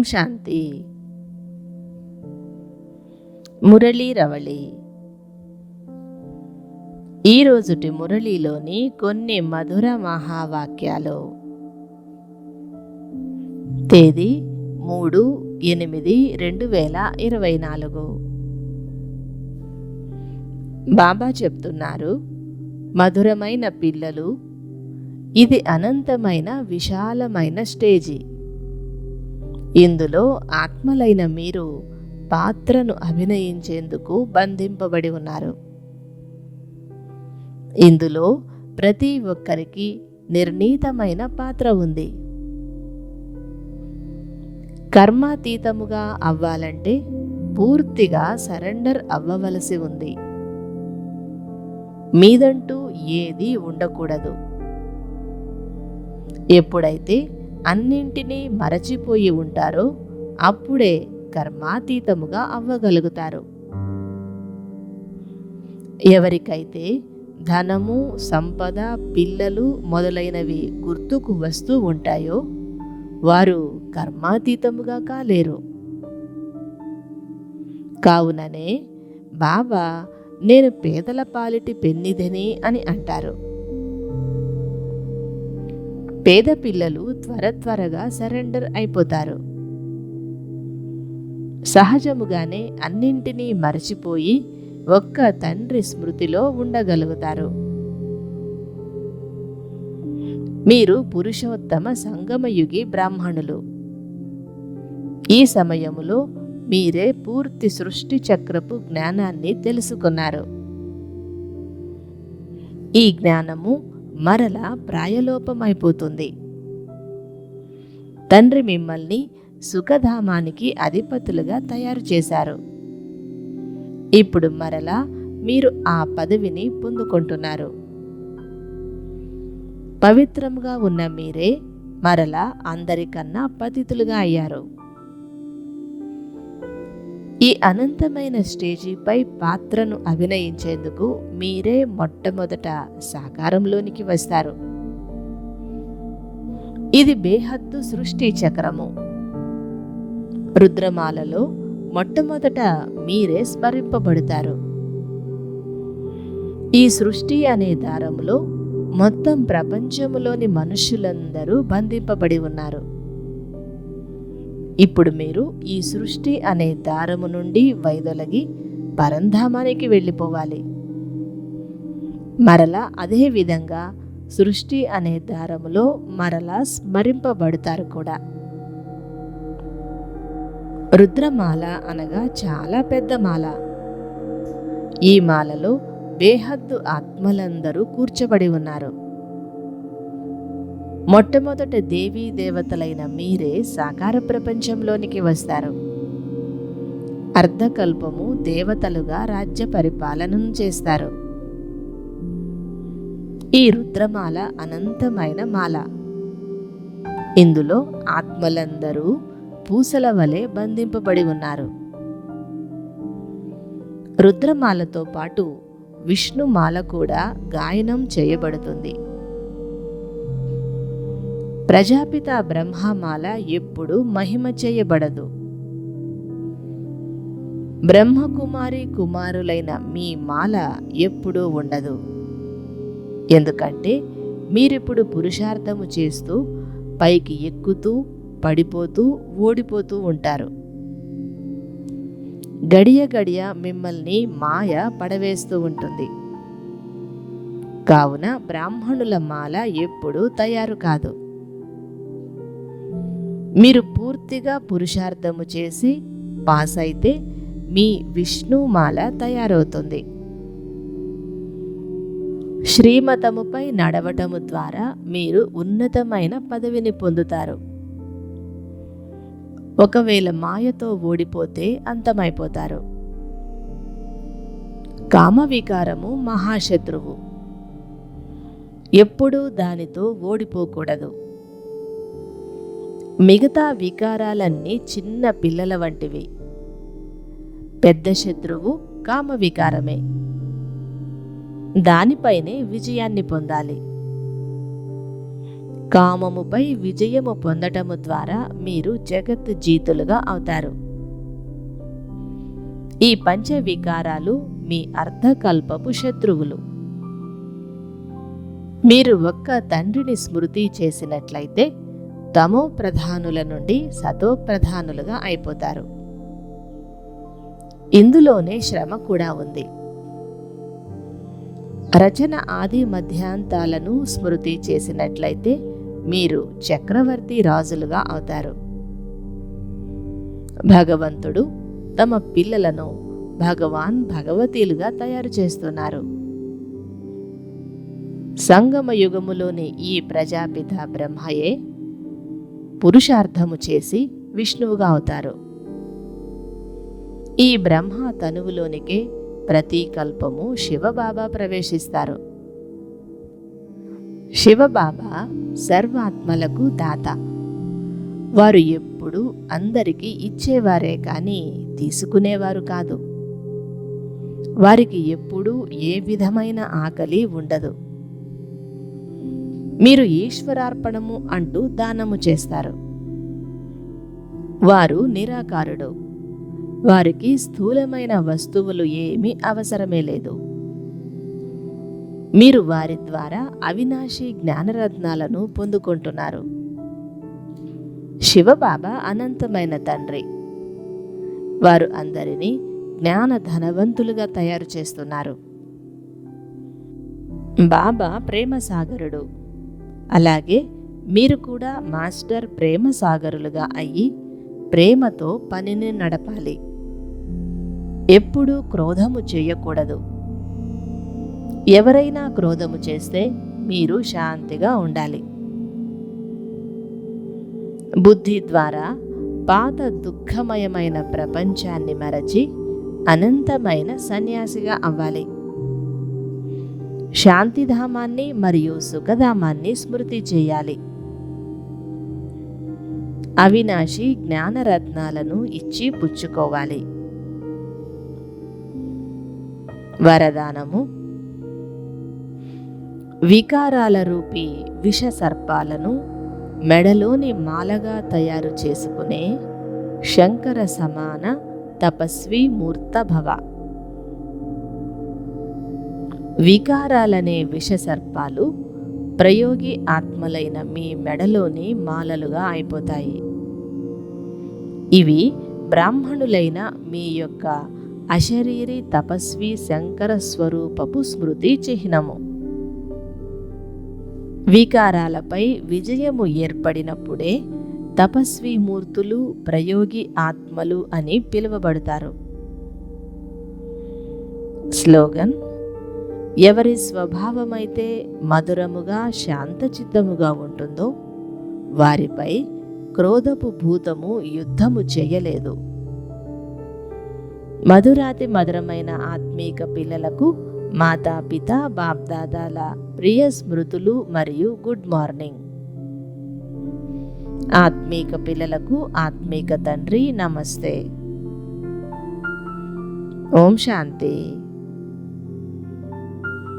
ఓం శాంతి. మురళీ రవళి. ఈరోజుటి మురళీలోని కొన్ని మధుర మహావాక్యాలు. తేదీ మూడు ఎనిమిది రెండు వేల ఇరవై నాలుగు. బాబా చెప్తున్నారు మధురమైన పిల్లలు ఇది అనంతమైన విశాలమైన స్టేజి. ఇందులో ఆత్మలైన మీరు పాత్రను అభినయించేందుకు బంధింపబడి ఉన్నారు. ఇందులో ప్రతి ఒక్కరికి నిర్ణీతమైన పాత్ర ఉంది. కర్మాతీతముగా అవ్వాలంటే పూర్తిగా సరెండర్ అవ్వవలసి ఉంది. మీదంటూ ఏది ఉండకూడదు. ఎప్పుడైతే అన్నింటినీ మరచిపోయి ఉంటారో అప్పుడే కర్మాతీతముగా అవ్వగలుగుతారు. ఎవరికైతే ధనము సంపద పిల్లలు మొదలైనవి గుర్తుకు వస్తూ ఉంటాయో వారు కర్మాతీతముగా కాలేరు. కావుననే బాబా నేను పేదల పాలిటి పెన్నిదని అని అంటారు. పేద పిల్లలు త్వర త్వరగా సరెండర్ అయిపోతారు. సహజముగానే అన్నింటినీ మరచిపోయి ఒక్క తండ్రి స్మృతిలో ఉండగలుగుతారు. మీరు పురుషోత్తమ సంగమయుగి బ్రాహ్మణులు. ఈ సమయములో మీరే పూర్తి సృష్టి చక్రపు జ్ఞానాన్ని తెలుసుకున్నారు. ఈ జ్ఞానము మరల ప్రాయలోపమైపోతుంది. తండ్రి మిమ్మల్ని సుఖధామానికి అధిపతులుగా తయారు చేశారు. ఇప్పుడు మరలా మీరు ఆ పదవిని పొందుకుంటున్నారు. పవిత్రంగా ఉన్న మీరే మరలా అందరికన్నా పతితులుగా అయ్యారు. ఈ అనంతమైన స్టేజీపై పాత్రను అభినయించేందుకు మీరే మొట్టమొదట సాకారంలోనికి వస్తారు. ఇది బేహద్దు సృష్టి చక్రము. రుద్రమాలలో మొట్టమొదట మీరే స్మరింపబడతారు. ఈ సృష్టి అనే దారంలో మొత్తం ప్రపంచంలోని మనుషులందరూ బంధింపబడి ఉన్నారు. ఇప్పుడు మీరు ఈ సృష్టి అనే దారము నుండి వైదొలగి పరంధామానికి వెళ్ళిపోవాలి. మరలా అదే విధంగా సృష్టి అనే దారములో మరలా స్మరింపబడతారు కూడా. రుద్రమాల అనగా చాలా పెద్ద మాల. ఈ మాలలో బేహద్దు ఆత్మలందరూ కూర్చబడి ఉన్నారు. మొట్టమొదట దేవీ దేవతలైన మీరే సాకార ప్రపంచంలోనికి వస్తారు. అర్ధకల్పము దేవతలుగా రాజ్య పరిపాలనను చేస్తారు. ఈ రుద్రమాల అనంతమైన మాల. ఇందులో ఆత్మలందరూ పూసల వలె బంధింపబడి ఉన్నారు. రుద్రమాలతో పాటు విష్ణుమాల కూడా గాయనం చేయబడుతుంది. ప్రజాపిత బ్రహ్మమాల ఎప్పుడు మహిమ చేయబడదు. బ్రహ్మకుమారి కుమారులైన మీ మాల ఎప్పుడూ ఉండదు. ఎందుకంటే మీరిప్పుడు పురుషార్థము చేస్తూ పైకి ఎక్కుతూ పడిపోతూ ఓడిపోతూ ఉంటారు. గడియ గడియ మిమ్మల్ని మాయ పడవేస్తూ ఉంటుంది. కావున బ్రాహ్మణుల మాల ఎప్పుడూ తయారు కాదు. మీరు పూర్తిగా పురుషార్థము చేసి పాస్ అయితే మీ విష్ణుమాల తయారవుతుంది. శ్రీమతముపై నడవటము ద్వారా మీరు ఉన్నతమైన పదవిని పొందుతారు. ఒకవేళ మాయతో ఓడిపోతే అంతమైపోతారు. కామవికారము మహాశత్రువు. ఎప్పుడూ దానితో ఓడిపోకూడదు. మిగతా వికారాలన్నీ చిన్న పిల్లల వంటివి. పెద్ద శత్రువు కామ వికారమే దానిపైనే విజయాన్ని పొందాలి. కామముపై విజయము పొందటము ద్వారా మీరు జగత్ జీతులుగా అవుతారు. ఈ పంచ వికారాలు మీ అర్ధకల్పపు శత్రువులు. మీరు ఒక్క తండ్రిని స్మృతి చేసినట్లయితే తమో ప్రధానుల నుండి సతో ప్రధానులుగా అయిపోతారు. ఇందులోనే శ్రమ కూడా ఉంది. రచన ఆది మధ్యాంతాలను స్మృతి చేసినట్లయితే మీరు చక్రవర్తి రాజులుగా అవుతారు. భగవంతుడు తమ పిల్లలను భగవాన్ భగవతీలుగా తయారు చేస్తున్నారు. సంగమ యుగములోని ఈ ప్రజాపిత బ్రహ్మయే పురుషార్థము చేసి విష్ణువుగా అవుతారు. ఈ బ్రహ్మ తనువులోనికి ప్రతి కల్పము శివబాబా ప్రవేశిస్తారు. శివబాబా సర్వాత్మలకు దాత. వారు ఎప్పుడూ అందరికీ ఇచ్చేవారే కానీ తీసుకునేవారు కాదు. వారికి ఎప్పుడూ ఏ విధమైన ఆకలి ఉండదు. మీరు ఈశ్వరార్పణము అంటూ దానము చేస్తారు. వారు నిరాకారుడు. వారికి స్థూలమైన వస్తువులు ఏమీ అవసరమే లేదు. మీరు వారి ద్వారా అవినాశి జ్ఞానరత్నాలను పొందుకుంటున్నారు. శివబాబా అనంతమైన తండ్రి. వారు అందరినీ జ్ఞాన ధనవంతులుగా తయారు చేస్తున్నారు. బాబా ప్రేమ సాగరుడు అలాగే మీరు కూడా మాస్టర్ ప్రేమ సాగరులుగా అయ్యి ప్రేమతో పనిని నడపాలి. ఎప్పుడూ క్రోధము చేయకూడదు. ఎవరైనా క్రోధము చేస్తే మీరు శాంతిగా ఉండాలి. బుద్ధి ద్వారా పాత దుఃఖమయమైన ప్రపంచాన్ని మరచి అనంతమైన సన్యాసిగా అవ్వాలి. శాంతిధామాన్ని మరియు సుఖధామాన్ని స్మృతి చేయాలి. అవినాశి జ్ఞానరత్నాలను ఇచ్చి పుచ్చుకోవాలి. వరదానము. వికారాల రూపి విష సర్పాలను మెడలోని మాలగా తయారు చేసుకునే శంకర సమాన తపస్వి మూర్తభవ వికారాలనే విషసర్పాలు ప్రయోగి ఆత్మలైన మీ మెడలోని మాలలుగా అయిపోతాయి. ఇవి బ్రాహ్మణులైన మీ యొక్క అశరీరి తపస్వి శంకర స్వరూపపు స్మృతి చిహ్నము. వికారాలపై విజయము ఏర్పడినప్పుడే తపస్వి మూర్తులు ప్రయోగి ఆత్మలు అని పిలువబడతారు. స్లోగన్ ఎవరి స్వభావమైతే మధురముగా శాంతచిత్తముగా ఉంటుందో వారిపై క్రోధపు భూతము యుద్ధము చేయలేదు. మధురాతి మధురమైన ఆత్మీక పిల్లలకు మాతాపిత బాప్దాదాల ప్రియ స్మృతులు మరియు గుడ్ మార్నింగ్. ఆత్మీక పిల్లలకు ఆత్మీక తండ్రి నమస్తే. ఓం శాంతి.